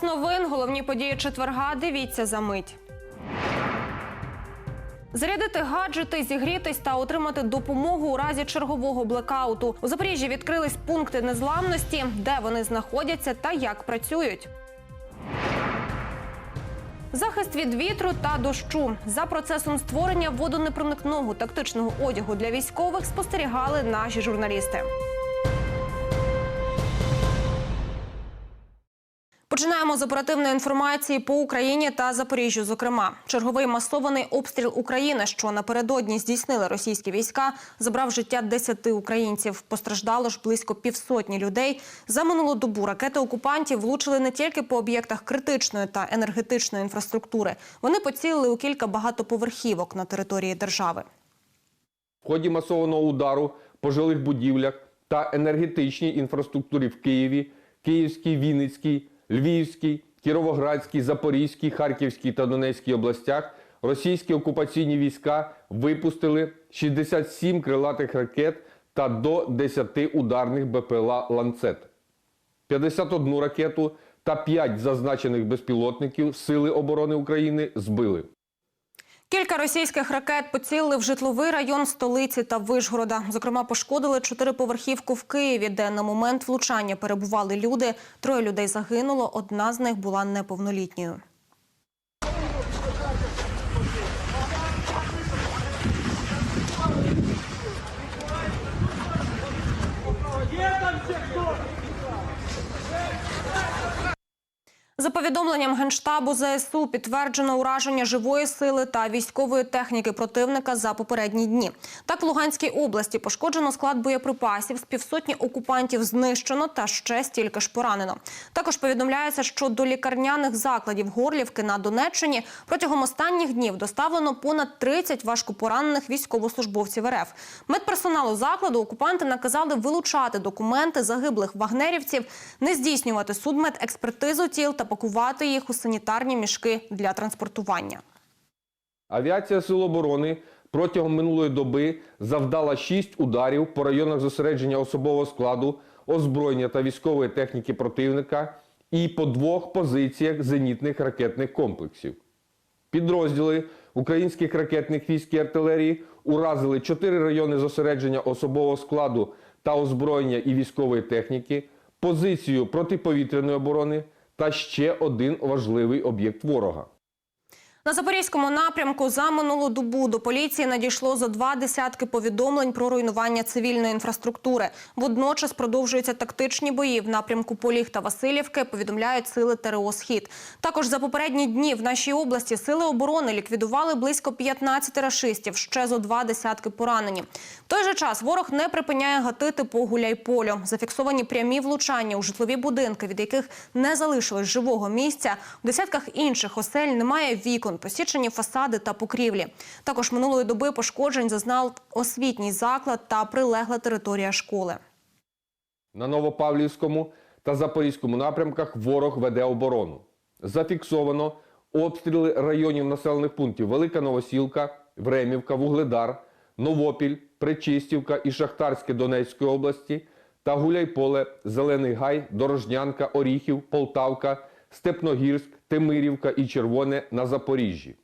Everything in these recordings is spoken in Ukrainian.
Час новин. Головні події четверга. Дивіться за мить. Зарядити гаджети, зігрітись та отримати допомогу у разі чергового блекауту. У Запоріжжі відкрились пункти незламності, де вони знаходяться та як працюють. Захист від вітру та дощу за процесом створення водонепроникного тактичного одягу для військових спостерігали наші журналісти. Починаємо з оперативної інформації по Україні та Запоріжжю. Зокрема, черговий масований обстріл України, що напередодні здійснили російські війська, забрав життя 10 українців. Постраждало ж близько півсотні людей. За минулу добу ракети окупантів влучили не тільки по об'єктах критичної та енергетичної інфраструктури. Вони поцілили у кілька багатоповерхівок на території держави. В ході масованого удару по жилих будівлях та енергетичній інфраструктурі в Києві, Київській, Вінницькій, Львівській, Кіровоградській, Запорізькій, Харківській та Донецькій областях російські окупаційні війська випустили 67 крилатих ракет та до 10 ударних БПЛА «Ланцет». 51 ракету та 5 зазначених безпілотників Сили оборони України збили. Кілька російських ракет поцілили в житловий район столиці та Вишгорода. Зокрема, пошкодили чотириповерхівку в Києві, де на момент влучання перебували люди. Троє людей загинуло. Одна з них була неповнолітньою. За повідомленням генштабу ЗСУ підтверджено ураження живої сили та військової техніки противника за попередні дні. Так, в Луганській області пошкоджено склад боєприпасів, з півсотні окупантів знищено та ще стільки ж поранено. Також повідомляється, що до лікарняних закладів Горлівки на Донеччині протягом останніх днів доставлено понад 30 важкопоранених військовослужбовців РФ. Медперсоналу закладу окупанти наказали вилучати документи загиблих вагнерівців, не здійснювати судмедекспертизу тіл та пакувати їх у санітарні мішки для транспортування. Авіація Сил оборони протягом минулої доби завдала 6 ударів по районах зосередження особового складу, озброєння та військової техніки противника і по двох позиціях зенітних ракетних комплексів. Підрозділи українських ракетних військ і артилерії уразили 4 райони зосередження особового складу та озброєння і військової техніки, позицію протиповітряної оборони та ще один важливий об'єкт ворога. На запорізькому напрямку за минулу добу до поліції надійшло за два десятки повідомлень про руйнування цивільної інфраструктури. Водночас продовжуються тактичні бої в напрямку Поліг та Васильівки. Повідомляють сили ТРО Схід. Також за попередні дні в нашій області сили оборони ліквідували близько 15 рашистів. Ще зо два десятки поранені. В той же час ворог не припиняє гатити по гуляйполю. Зафіксовані прямі влучання у житлові будинки, від яких не залишилось живого місця. У десятках інших осель немає вікон, посічені фасади та покрівлі. Також минулої доби пошкоджень зазнав освітній заклад та прилегла територія школи. На Новопавлівському та Запорізькому напрямках ворог веде оборону. Зафіксовано обстріли районів населених пунктів Велика Новосілка, Времівка, Вугледар, Новопіль, Причистівка і Шахтарське Донецької області та Гуляйполе, Зелений Гай, Дорожнянка, Оріхів, Полтавка, Степногірськ, Темирівка і Червоне на Запоріжжі.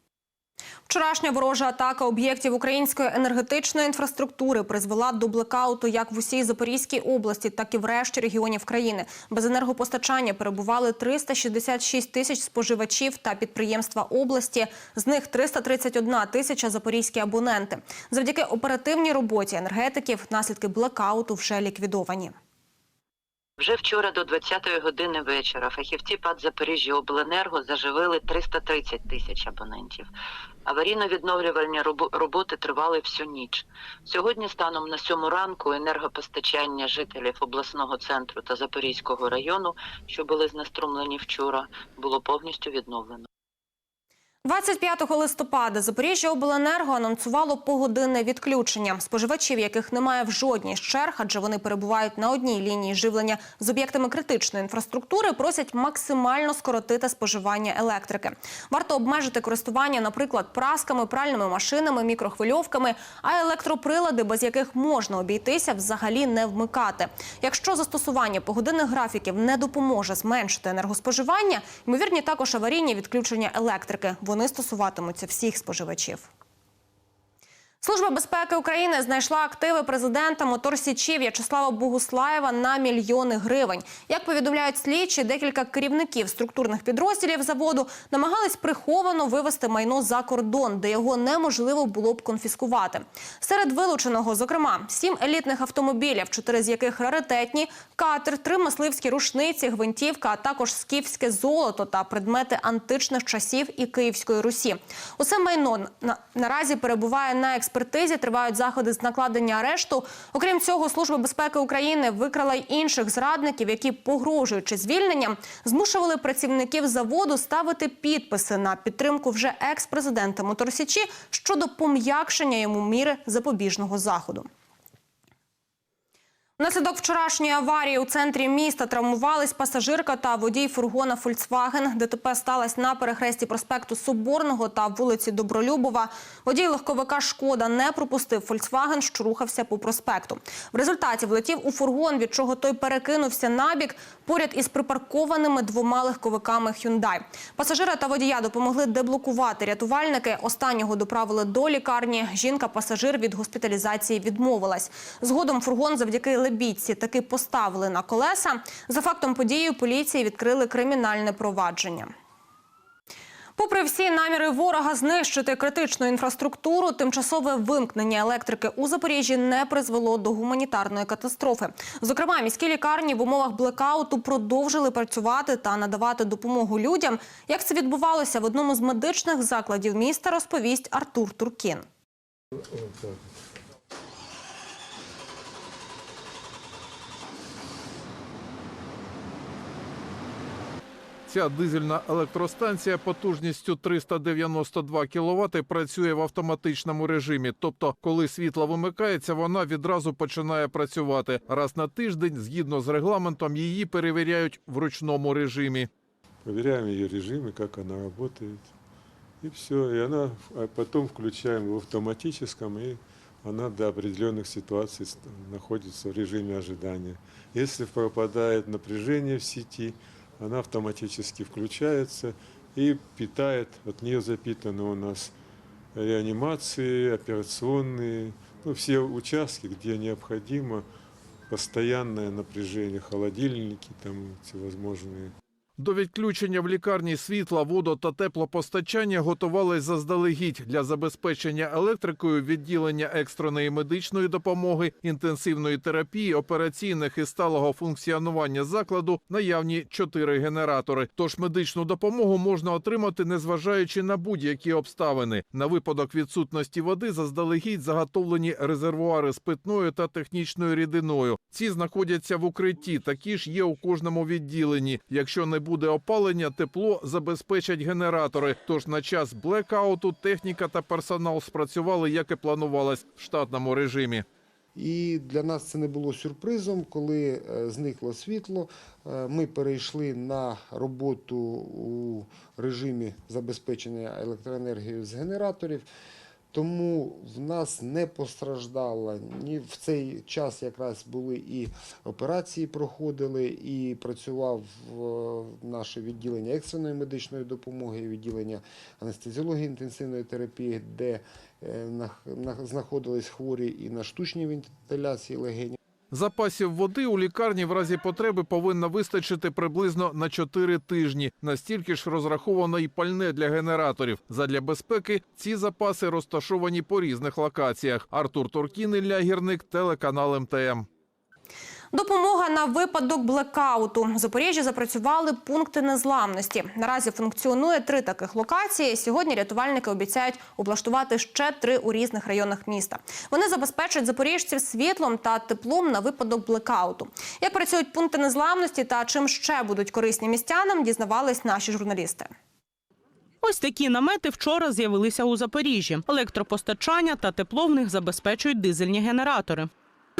Вчорашня ворожа атака об'єктів української енергетичної інфраструктури призвела до блекауту як в усій Запорізькій області, так і в решті регіонів країни. Без енергопостачання перебували 366 тисяч споживачів та підприємства області. З них 331 тисяча запорізькі абоненти. Завдяки оперативній роботі енергетиків наслідки блекауту вже ліквідовані. Вже вчора до 20-ї години вечора фахівці ПАД Запоріжжя Обленерго заживили 330 тисяч абонентів. Аварійно-відновлювальні роботи тривали всю ніч. Сьогодні, станом на сьому ранку, енергопостачання жителів обласного центру та Запорізького району, що були знеструмлені вчора, було повністю відновлено. 25 листопада Запоріжжя обленерго анонсувало погодинне відключення споживачів, яких немає в жодній з черг, адже вони перебувають на одній лінії живлення з об'єктами критичної інфраструктури. Просять максимально скоротити споживання електрики. Варто обмежити користування, наприклад, прасками, пральними машинами, мікрохвильовками, а електроприлади, без яких можна обійтися, взагалі не вмикати. Якщо застосування погодинних графіків не допоможе зменшити енергоспоживання, ймовірні також аварійні відключення електрики. Вони стосуватимуться всіх споживачів. Служба безпеки України знайшла активи президента Моторсічі В'ячеслава Богуслаєва на мільйони гривень. Як повідомляють слідчі, декілька керівників структурних підрозділів заводу намагались приховано вивести майно за кордон, де його неможливо було б конфіскувати. Серед вилученого, зокрема, сім елітних автомобілів, чотири з яких раритетні, катер, три мисливські рушниці, гвинтівка, а також скіфське золото та предмети античних часів і Київської Русі. Усе майно на, наразі перебуває на експертизі, тривають заходи з накладення арешту. Окрім цього, Служба безпеки України викрала й інших зрадників, які, погрожуючи звільненням, змушували працівників заводу ставити підписи на підтримку вже екс-президента Моторсічі щодо пом'якшення йому міри запобіжного заходу. Внаслідок вчорашньої аварії у центрі міста травмувались пасажирка та водій фургона Фольксваген. ДТП сталося на перехресті проспекту Соборного та вулиці Добролюбова. Водій легковика «Шкода» не пропустив Фольксваген, що рухався по проспекту. В результаті влетів у фургон, від чого той перекинувся набік поряд із припаркованими двома легковиками Hyundai. Пасажира та водія допомогли деблокувати рятувальники. Останнього доправили до лікарні. Жінка-пасажир від госпіталізації відмовилась. Згодом фургон завдяки лебідці таки поставили на колеса. За фактом події поліції відкрили кримінальне провадження. Попри всі наміри ворога знищити критичну інфраструктуру, тимчасове вимкнення електрики у Запоріжжі не призвело до гуманітарної катастрофи. Зокрема, міські лікарні в умовах блекауту продовжили працювати та надавати допомогу людям. Як це відбувалося в одному з медичних закладів міста, розповість Артур Туркін. Ця дизельна електростанція потужністю 392 кВт працює в автоматичному режимі. Тобто, коли світло вимикається, вона відразу починає працювати. Раз на тиждень, згідно з регламентом, її перевіряють в ручному режимі. проверяем ее режимы, как она работает. И все. И она а потом включаем в автоматическом, и она до определенных ситуаций ст- находится в режиме ожидания. Если пропадает напряжение в сети, она автоматически включается и питает, от нее запитаны у нас реанимации, операционные, ну, все участки, где необходимо постоянное напряжение, холодильники там всевозможные. До відключення в лікарні світла, воду та теплопостачання готувались заздалегідь для забезпечення електрикою відділення екстреної медичної допомоги, інтенсивної терапії, операційних і сталого функціонування закладу наявні чотири генератори. Тож медичну допомогу можна отримати, незважаючи на будь-які обставини. На випадок відсутності води заздалегідь заготовлені резервуари з питною та технічною рідиною. Ці знаходяться в укритті. Такі ж є у кожному відділенні. Якщо не буде опалення, тепло забезпечать генератори. Тож на час блекауту техніка та персонал спрацювали, як і планувалось в штатному режимі. І для нас це не було сюрпризом, коли е, зникло світло. е, Ми перейшли на роботу у режимі забезпечення електроенергією з генераторів. Тому в нас не постраждало ні в цей час якраз були і операції проходили, і працював е, наше відділення екстреної медичної допомоги, відділення анестезіології інтенсивної терапії, де е, нах- нах- знаходились хворі і на штучній вентиляції легені. Запасів води у лікарні в разі потреби повинно вистачити приблизно на 4 тижні. Настільки ж розраховано і пальне для генераторів. Задля безпеки ці запаси розташовані по різних локаціях. Артур Туркін, Ілля Гірник, телеканал МТМ. Допомога на випадок блекауту. В Запоріжжі запрацювали пункти незламності. Наразі функціонує три таких локації. Сьогодні рятувальники обіцяють облаштувати ще три у різних районах міста. Вони забезпечать запоріжців світлом та теплом на випадок блекауту. Як працюють пункти незламності та чим ще будуть корисні містянам, дізнавались наші журналісти. Ось такі намети вчора з'явилися у Запоріжжі. Електропостачання та тепло в них забезпечують дизельні генератори.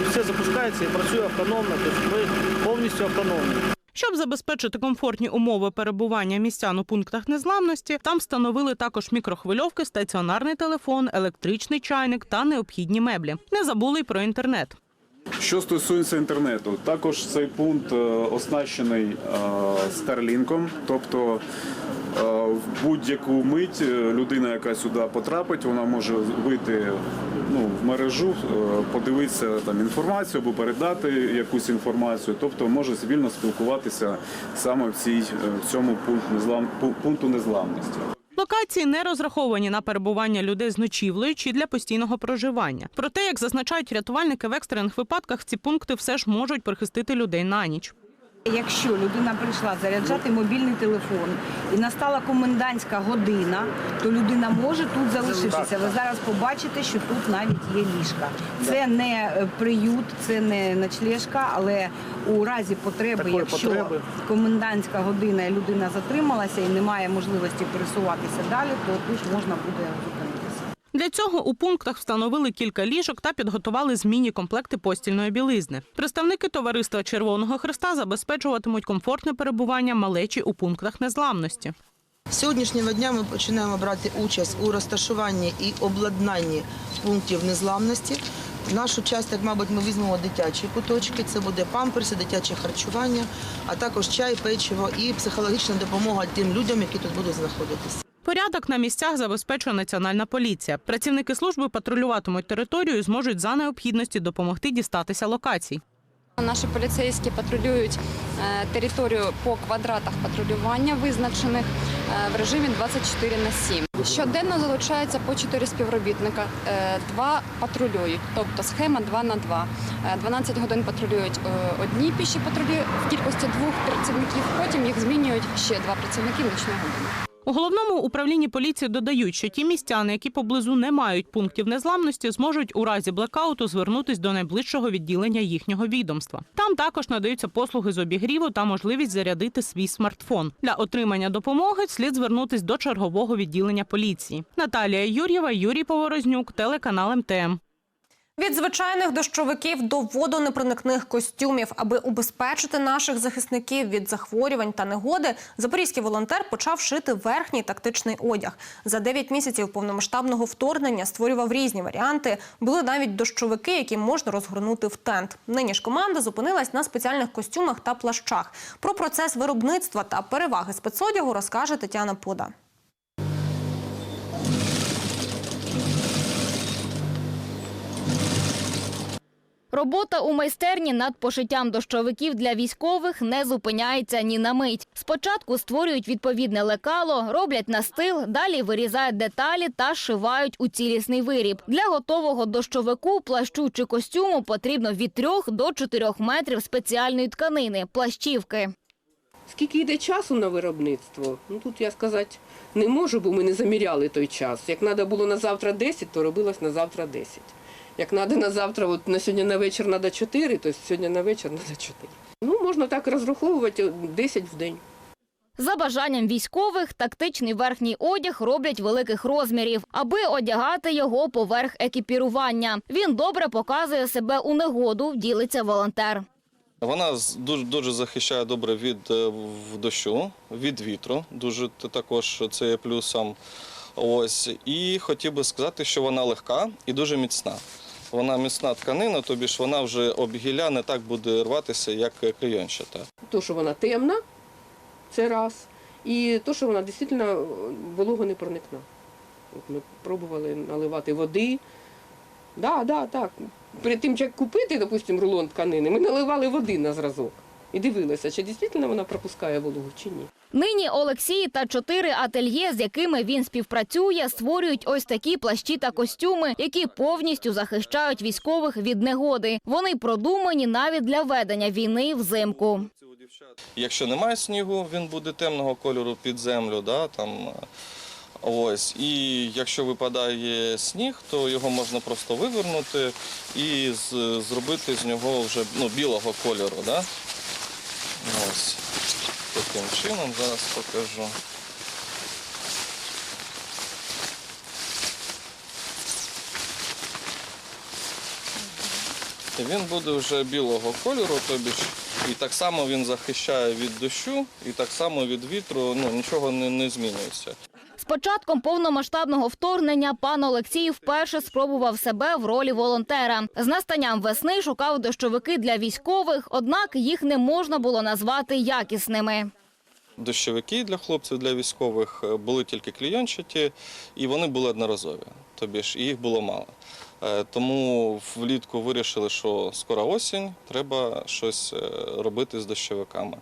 Все запускається і працює автономно, тобто ми повністю автономні. Щоб забезпечити комфортні умови перебування містян у пунктах незламності, там встановили також мікрохвильовки, стаціонарний телефон, електричний чайник та необхідні меблі. Не забули й про інтернет. Що стосується інтернету, також цей пункт е, оснащений е, Starlink, тобто е, в будь-яку мить е, людина, яка сюди потрапить, вона може вийти ну, в мережу, е, подивитися там інформацію або передати якусь інформацію, тобто може вільно спілкуватися саме в цій е, в цьому пункту незламності. Локації не розраховані на перебування людей з ночівлею чи для постійного проживання. Проте, як зазначають рятувальники, в екстрених випадках ці пункти все ж можуть прихистити людей на ніч. Якщо людина прийшла заряджати мобільний телефон і настала комендантська година, то людина може тут залишитися. Ви зараз побачите, що тут навіть є ліжка. Це не е, приют, це не ночлежка, але у разі потреби, Такої якщо потреби. комендантська година і людина затрималася і немає можливості пересуватися далі, то тут можна буде. Для цього у пунктах встановили кілька ліжок та підготували змінні комплекти постільної білизни. Представники товариства Червоного Христа забезпечуватимуть комфортне перебування малечі у пунктах незламності. З сьогоднішнього дня ми починаємо брати участь у розташуванні і обладнанні пунктів незламності. Нашу частину, мабуть, ми візьмемо дитячі куточки. Це буде памперси, дитяче харчування, а також чай, печиво і психологічна допомога тим людям, які тут будуть знаходитися. Порядок на місцях забезпечує національна поліція. Працівники служби патрулюватимуть територію і зможуть за необхідності допомогти дістатися локацій. Наші поліцейські патрулюють е, територію по квадратах патрулювання, визначених е, в режимі 24 на 7. Щоденно залучається по 4 співробітника. Е, Два патрулюють, тобто схема 2 на 2. Е, 12 годин патрулюють е, одні піші патрулі в кількості двох працівників, потім їх змінюють ще два працівники в нічну годину. У головному управлінні поліції додають, що ті містяни, які поблизу не мають пунктів незламності, зможуть у разі блекауту звернутись до найближчого відділення їхнього відомства. Там також надаються послуги з обігріву та можливість зарядити свій смартфон. Для отримання допомоги слід звернутись до чергового відділення поліції. Наталія Юр'єва, Юрій Поворознюк, телеканал МТМ. Від звичайних дощовиків до водонепроникних костюмів, аби убезпечити наших захисників від захворювань та негоди, запорізький волонтер почав шити верхній тактичний одяг. За 9 місяців повномасштабного вторгнення створював різні варіанти. Були навіть дощовики, які можна розгорнути в тент. Нині ж команда зупинилась на спеціальних костюмах та плащах. Про процес виробництва та переваги спецодягу розкаже Тетяна Пода. Робота у майстерні над пошиттям дощовиків для військових не зупиняється ні на мить. Спочатку створюють відповідне лекало, роблять настил, далі вирізають деталі та шивають у цілісний виріб. Для готового дощовику, плащу чи костюму потрібно від 3 до 4 метрів спеціальної тканини – плащівки. Скільки йде часу на виробництво? Ну тут я сказати не можу, бо ми не заміряли той час. Як треба було на завтра 10, то робилось на завтра 10. Як треба на завтра, от на сьогодні на вечір треба 4, то сьогодні на вечір треба 4. Ну, можна так розраховувати 10 в день. За бажанням військових, тактичний верхній одяг роблять великих розмірів, аби одягати його поверх екіпірування. Він добре показує себе у негоду, ділиться волонтер. Вона дуже дуже захищає добре від е, дощу, від вітру. Дуже також це є плюсом. Ось і хотів би сказати, що вона легка і дуже міцна. Вона міцна тканина, тобі ж вона вже об гілля не так буде рватися, як клейончата. То, що вона темна, це раз. І то, що вона дійсно волого не проникна. От ми пробували наливати води. Да, да, так. Перед тим, як купити, допустимо, рулон тканини, ми наливали води на зразок і дивилися, чи дійсно вона пропускає вологу, чи ні. Нині Олексій та чотири ательє, з якими він співпрацює, створюють ось такі плащі та костюми, які повністю захищають військових від негоди. Вони продумані навіть для ведення війни взимку. Якщо немає снігу, він буде темного кольору під землю. Да, там, е, ось. І якщо випадає сніг, то його можна просто вивернути і з- зробити з нього вже ну, білого кольору. Да? Ось таким чином, зараз покажу. І він буде вже білого кольору, тобі ж і так само він захищає від дощу, і так само від вітру, ну нічого не, не змінюється. Початком повномасштабного вторгнення пан Олексій вперше спробував себе в ролі волонтера. З настанням весни шукав дощовики для військових, однак їх не можна було назвати якісними. Дощовики для хлопців, для військових е, були тільки клійончаті, і вони були одноразові. Тобі ж і їх було мало. Е, Тому влітку вирішили, що скоро осінь, треба щось е, робити з дощовиками.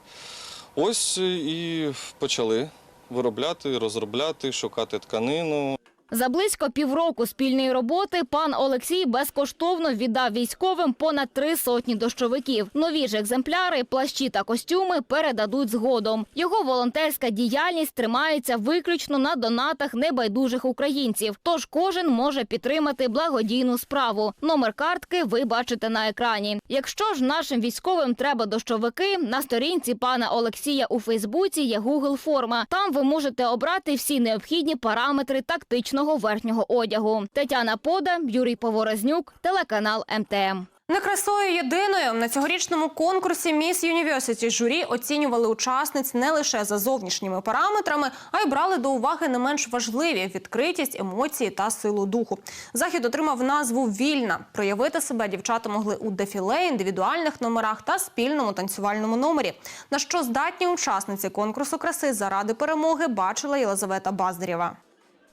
Ось і почали виробляти, розробляти, шукати тканину. За близько півроку спільної роботи пан Олексій безкоштовно віддав військовим понад три сотні дощовиків. Нові ж екземпляри, плащі та костюми передадуть згодом. Його волонтерська діяльність тримається виключно на донатах небайдужих українців. Тож кожен може підтримати благодійну справу. Номер картки ви бачите на екрані. Якщо ж нашим військовим треба дощовики, на сторінці пана Олексія у Фейсбуці є Google форма. Там ви можете обрати всі необхідні параметри тактичного верхнього одягу. Тетяна Пода, Юрій Поворознюк, телеканал МТМ. Не красою єдиною на цьогорічному конкурсі Міс Юніверситі журі оцінювали учасниць не лише за зовнішніми параметрами, а й брали до уваги не менш важливі відкритість, емоції та силу духу. Захід отримав назву Вільна. Проявити себе дівчата могли у дефіле, індивідуальних номерах та спільному танцювальному номері. На що здатні учасниці конкурсу краси заради перемоги бачила Єлизавета Баздарєва.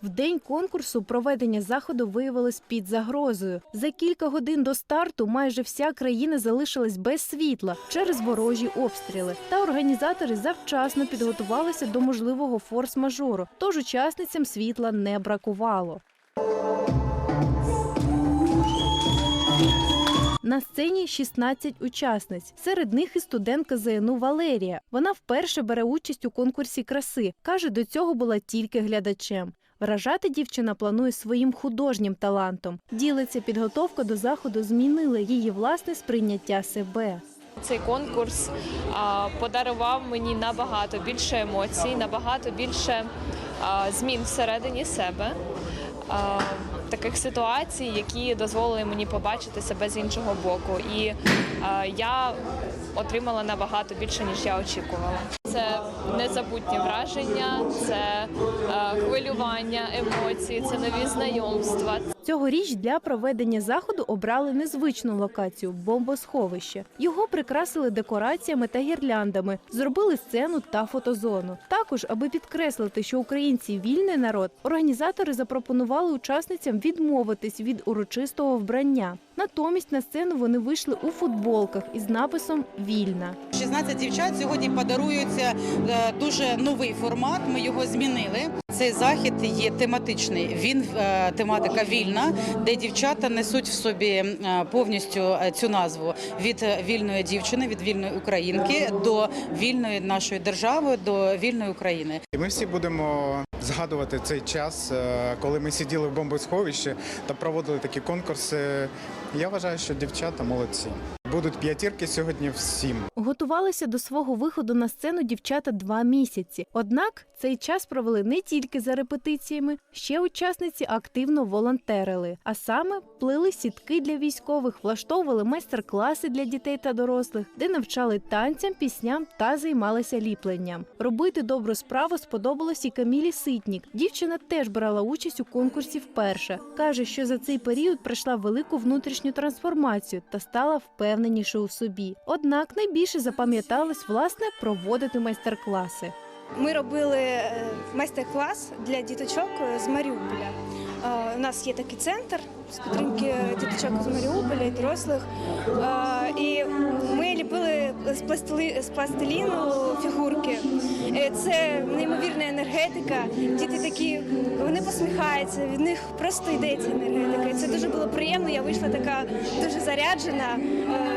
В день конкурсу проведення заходу виявилось під загрозою. За кілька годин до старту майже вся країна залишилась без світла через ворожі обстріли. Та організатори завчасно підготувалися до можливого форс-мажору, тож учасницям світла не бракувало. На сцені 16 учасниць. Серед них і студентка ЗНУ Валерія. Вона вперше бере участь у конкурсі краси. Каже, до цього була тільки глядачем. Вражати дівчина планує своїм художнім талантом. Ділиться, підготовка до заходу змінила її власне сприйняття себе. Цей конкурс подарував мені набагато більше емоцій, набагато більше змін всередині себе, таких ситуацій, які дозволили мені побачити себе з іншого боку. І я отримала набагато більше, ніж я очікувала. Це незабутні враження, це а, хвилювання, емоції, це нові знайомства. Цьогоріч для проведення заходу обрали незвичну локацію бомбосховище. Його прикрасили декораціями та гірляндами, зробили сцену та фотозону. Також, аби підкреслити, що українці вільний народ, організатори запропонували учасницям відмовитись від урочистого вбрання. Натомість на сцену вони вийшли у футболках із написом Вільна. 16 дівчат сьогодні подаруються е, дуже новий формат. Ми його змінили. Цей захід є тематичний. Він е, тематика вільна, де дівчата несуть в собі е, повністю цю назву від вільної дівчини, від вільної українки до вільної нашої держави, до вільної України. Ми всі будемо згадувати цей час, коли ми сиділи в бомбосховищі та проводили такі конкурси. Я вважаю, що дівчата молодці. Будуть п'ятірки сьогодні всім. Готувалися до свого виходу на сцену дівчата два місяці. Однак цей час провели не тільки за репетиціями, ще учасниці активно волонтерили, а саме плели сітки для військових, влаштовували майстер-класи для дітей та дорослих, де навчали танцям, пісням та займалися ліпленням. Робити добру справу сподобалось і Камілі Ситнік. Дівчина теж брала участь у конкурсі вперше. каже, що за цей період пройшла велику внутрішню трансформацію та стала впевненіше у собі. Однак найбільше запам'яталось власне проводити майстер-класи. Ми робили е, майстер-клас для діточок з Маріуполя. Е, У нас є такий центр з підтримки діточок з Маріуполя і дорослих. І ми ліпили з пластили- з пластиліну фігурки. Е, Це неймовірна енергетика. Діти такі вони посміхаються, від них просто йде ця енергетика. І це дуже було приємно. Я вийшла така дуже заряджена,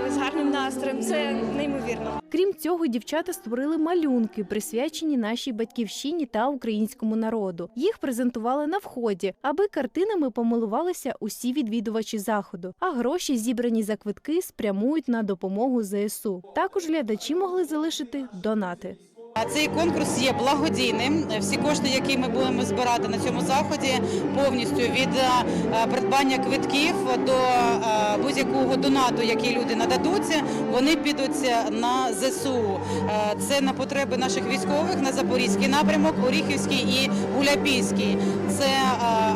е, з гарним настроєм. Це неймовірно. Крім цього, дівчата створили малюнки, присвячені нашій батьківщині та українському народу. Їх презентували на вході, аби картинами помилувалися усі відвідувачі заходу. А гроші, зібрані за квитки, спрямують на допомогу ЗСУ. Також глядачі могли залишити донати. Цей конкурс є благодійним. Всі кошти, які ми будемо збирати на цьому заході, повністю від е, придбання квитків до е, будь-якого донату, який люди нададуть, вони підуть на ЗСУ. Е, Це на потреби наших військових на Запорізький напрямок, Оріхівський і Гуляпійський. Це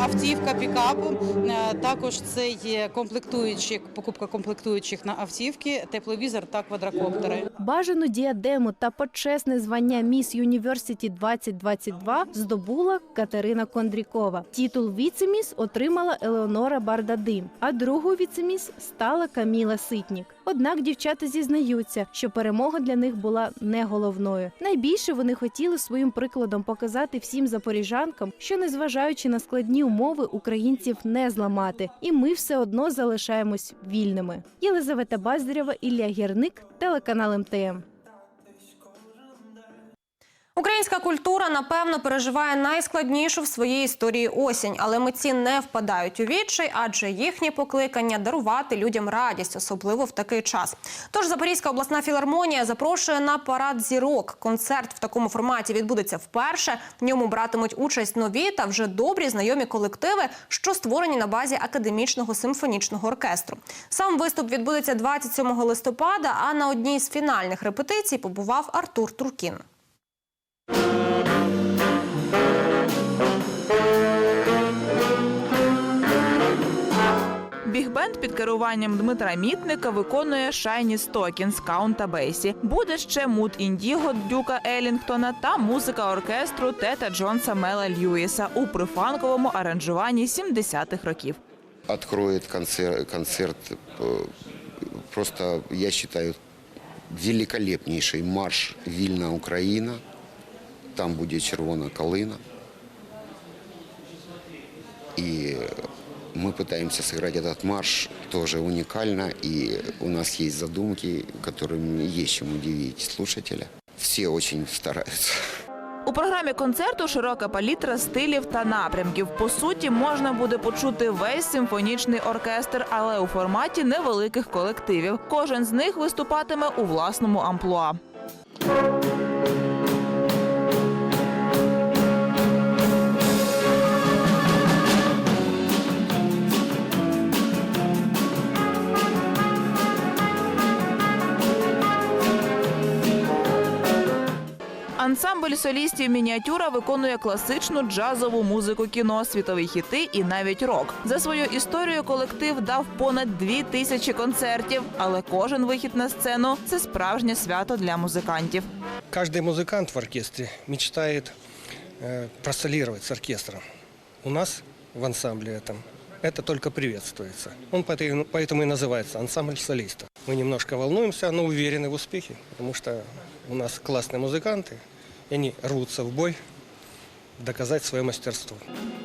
автівка пікапу. Е, Також це є комплектуючі, покупка комплектуючих на автівки, тепловізор та квадрокоптери. Бажану діадему та почесне звання Міс Юніверситі 2022 здобула Катерина Кондрікова. Титул віцеміс отримала Елеонора Бардадим, а другою віцеміс стала Каміла Ситнік. Однак дівчата зізнаються, що перемога для них була не головною. Найбільше вони хотіли своїм прикладом показати всім запоріжанкам, що незважаючи на складні умови, українців не зламати, і ми все одно залишаємось вільними. Єлизавета Баздарєва, Ілля Гірник, телеканал МТМ. Українська культура напевно переживає найскладнішу в своїй історії осінь, але митці не впадають у відчай, адже їхнє покликання дарувати людям радість, особливо в такий час. Тож Запорізька обласна філармонія запрошує на парад зірок. Концерт в такому форматі відбудеться вперше. В ньому братимуть участь нові та вже добрі знайомі колективи, що створені на базі академічного симфонічного оркестру. Сам виступ відбудеться 27 листопада. А на одній з фінальних репетицій побував Артур Туркін. Бігбенд під керуванням Дмитра Мітника виконує Шайні Стокін з Каунта Бейсі. Буде ще мут індіго Дюка Елінгтона та музика оркестру Тета Джонса Мела Льюіса у прифанковому аранжуванні 70-х років. откроет концерт, концерт просто, я считаю, великолепнейший марш «Вільна Україна» Там буде червона калина. И мы пытаемся сыграть этот марш тоже уникально. И у нас есть задумки, которыми есть чем удивить слушателя. Все очень стараются. У програмі концерту широка палітра стилів та напрямків. По суті, можна буде почути весь симфонічний оркестр, але у форматі невеликих колективів. Кожен з них виступатиме у власному амплуа. Ансамбль солістів мініатюра виконує класичну джазову музику кіно, світові хіти і навіть рок. За свою історію колектив дав понад дві тисячі концертів, але кожен вихід на сцену це справжнє свято для музикантів. Каждый музыкант в оркестре мечтает э, просолировать с оркестром. У нас в ансамбле этом это только приветствуется. Он поэтому поэтому и называется ансамбль солистов. Мы немножко волнуемся, но уверены в успехе, потому что у нас классные музыканты, и они рвутся в бой доказать свое мастерство.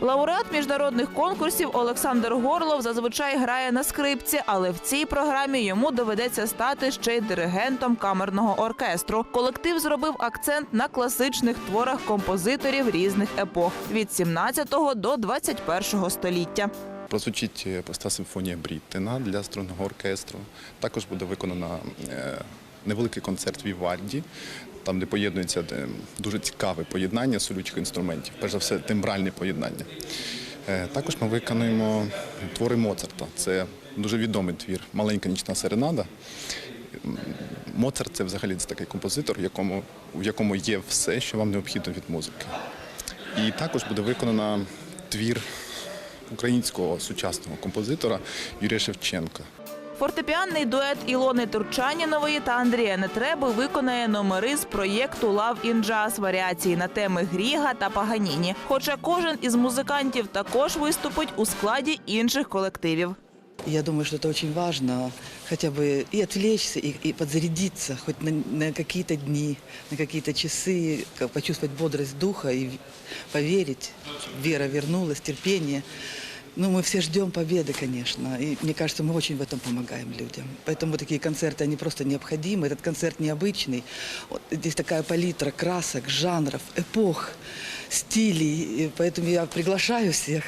Лауреат міжнародних конкурсів Олександр Горлов зазвичай грає на скрипці, але в цій програмі йому доведеться стати ще й диригентом камерного оркестру. Колектив зробив акцент на класичних творах композиторів різних епох від 17 до 21 століття. Прозвучить е, проста симфонія Бріттена для струнного оркестру. Також буде виконано е, невеликий концерт Вівальді, там, де поєднується дуже цікаве поєднання солючих інструментів, перш за все, тембральне поєднання. Е, Також ми виконуємо твори Моцарта. Це дуже відомий твір Маленька нічна серенада. Моцарт це взагалі це такий композитор, в якому, в якому є все, що вам необхідно від музики. І також буде виконано твір українського сучасного композитора Юрія Шевченка. Фортепіанний дует Ілони Турчанінової та Андрія Нетреби виконає номери з проєкту Love in Jazz варіації на теми Гріга та Паганіні. Хоча кожен із музикантів також виступить у складі інших колективів. Я думаю, что это очень важно, хотя бы и отвлечься, и, и подзарядиться хоть на, на какие-то дни, на какие-то часы, как почувствовать бодрость духа и поверить. Вера вернулась, терпение. Ну, мы все ждем победы, конечно. И мне кажется, мы очень в этом помогаем людям. Поэтому вот такие концерты, они просто необходимы. Этот концерт необычный. Вот здесь такая палитра красок, жанров, эпох, стилей. И поэтому я приглашаю всех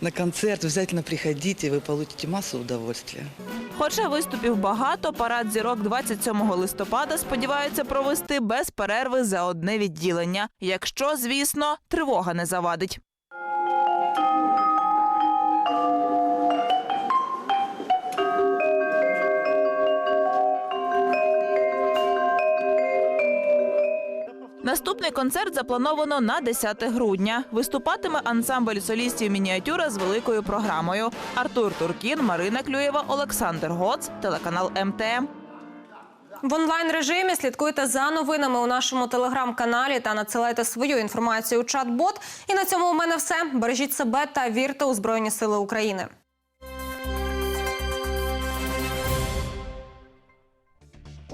на концерт, обязательно приходите, вы получите массу удовольствия. Хоча виступів багато, парад зірок 27 листопада сподіваються провести без перерви за одне відділення. Якщо, звісно, тривога не завадить. Наступний концерт заплановано на 10 грудня. Виступатиме ансамбль солістів мініатюра з великою програмою. Артур Туркін, Марина Клюєва, Олександр Гоц, телеканал МТМ. В онлайн режимі слідкуйте за новинами у нашому телеграм-каналі та надсилайте свою інформацію у чат-бот. І на цьому у мене все. Бережіть себе та вірте у Збройні Сили України.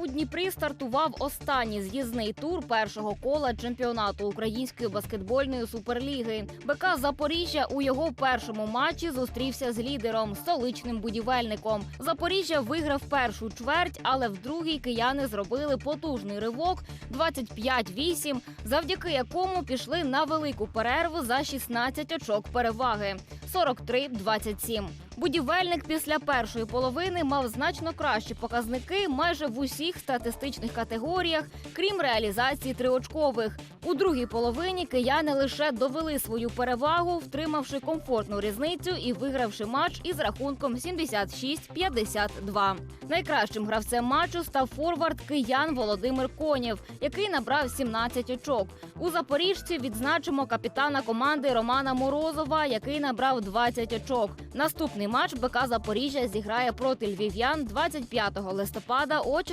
Дніпрі стартував останній з'їзний тур першого кола чемпіонату української баскетбольної суперліги. БК Запоріжжя у його першому матчі зустрівся з лідером столичним будівельником. Запоріжжя виграв першу чверть, але в другій кияни зробили потужний ривок 25-8, завдяки якому пішли на велику перерву за 16 очок переваги 43-27. Будівельник після першої половини мав значно кращі показники майже в усіх статистичних категоріях, крім реалізації триочкових. У другій половині кияни лише довели свою перевагу, втримавши комфортну різницю і вигравши матч із рахунком 76-52. Найкращим гравцем матчу став форвард киян Володимир Конєв, який набрав 17 очок. У запоріжців відзначимо капітана команди Романа Морозова, який набрав 20 очок. Наступний матч БК Запоріжжя зіграє проти львів'ян 25 листопада о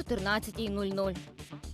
14.00.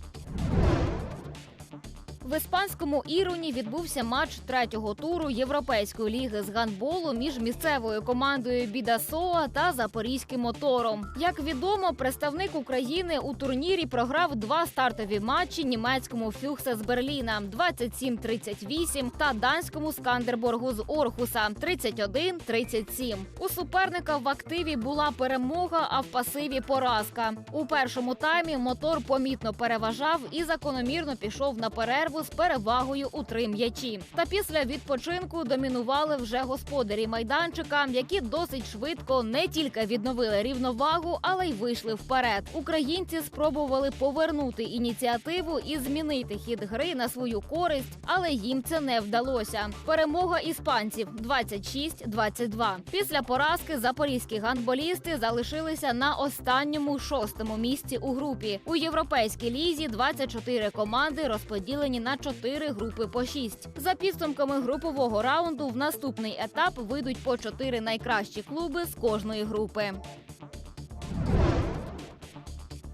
В іспанському Іруні відбувся матч третього туру Європейської ліги з гандболу між місцевою командою Бідасоа та запорізьким мотором. Як відомо, представник України у турнірі програв два стартові матчі німецькому Фюхсе з Берліна 27-38 та данському Скандерборгу з Орхуса 31-37. У суперника в активі була перемога, а в пасиві поразка. У першому таймі мотор помітно переважав і закономірно пішов на перерву з перевагою у три м'ячі. Та після відпочинку домінували вже господарі майданчика, які досить швидко не тільки відновили рівновагу, але й вийшли вперед. Українці спробували повернути ініціативу і змінити хід гри на свою користь, але їм це не вдалося. Перемога іспанців 26-22. Після поразки запорізькі гандболісти залишилися на останньому шостому місці у групі. У європейській лізі 24 команди розподілені на чотири групи по шість. За підсумками групового раунду в наступний етап вийдуть по чотири найкращі клуби з кожної групи.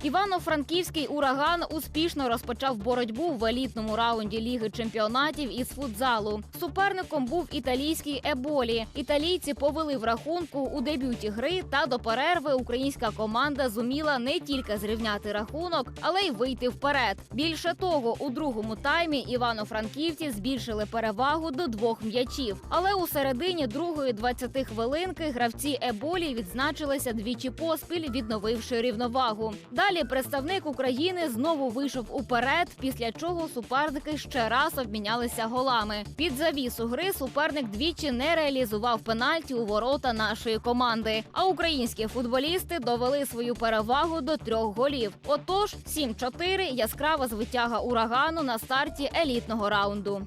Івано-Франківський ураган успішно розпочав боротьбу в елітному раунді Ліги чемпіонатів із футзалу. Суперником був італійський Еболі. Італійці повели в рахунку у дебюті гри та до перерви українська команда зуміла не тільки зрівняти рахунок, але й вийти вперед. Більше того, у другому таймі івано-франківці збільшили перевагу до двох м'ячів. Але у середині другої 20 хвилинки гравці Еболі відзначилися двічі поспіль, відновивши рівновагу. Далі представник України знову вийшов уперед, після чого суперники ще раз обмінялися голами. Під завісу гри суперник двічі не реалізував пенальті у ворота нашої команди. А українські футболісти довели свою перевагу до трьох голів. Отож, 7-4 – яскрава звитяга урагану на старті елітного раунду.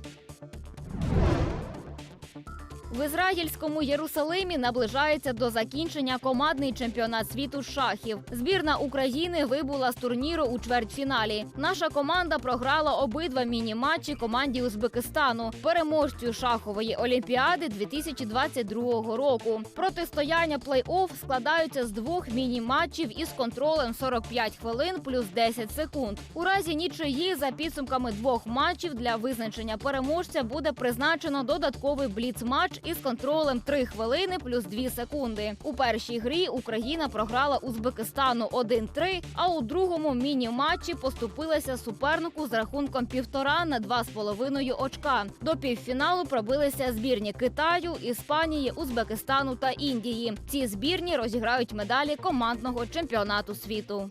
В ізраїльському Єрусалимі наближається до закінчення командний чемпіонат світу з шахів. Збірна України вибула з турніру у чвертьфіналі. Наша команда програла обидва міні-матчі команді Узбекистану, переможцю шахової олімпіади 2022 року. Протистояння плей-офф складаються з двох міні-матчів із контролем 45 хвилин плюс 10 секунд. У разі нічиї за підсумками двох матчів для визначення переможця буде призначено додатковий бліц-матч із контролем 3 хвилини плюс 2 секунди. У першій грі Україна програла Узбекистану 1-3, а у другому міні-матчі поступилася супернику з рахунком півтора на 2,5 очка. До півфіналу пробилися збірні Китаю, Іспанії, Узбекистану та Індії. Ці збірні розіграють медалі командного чемпіонату світу.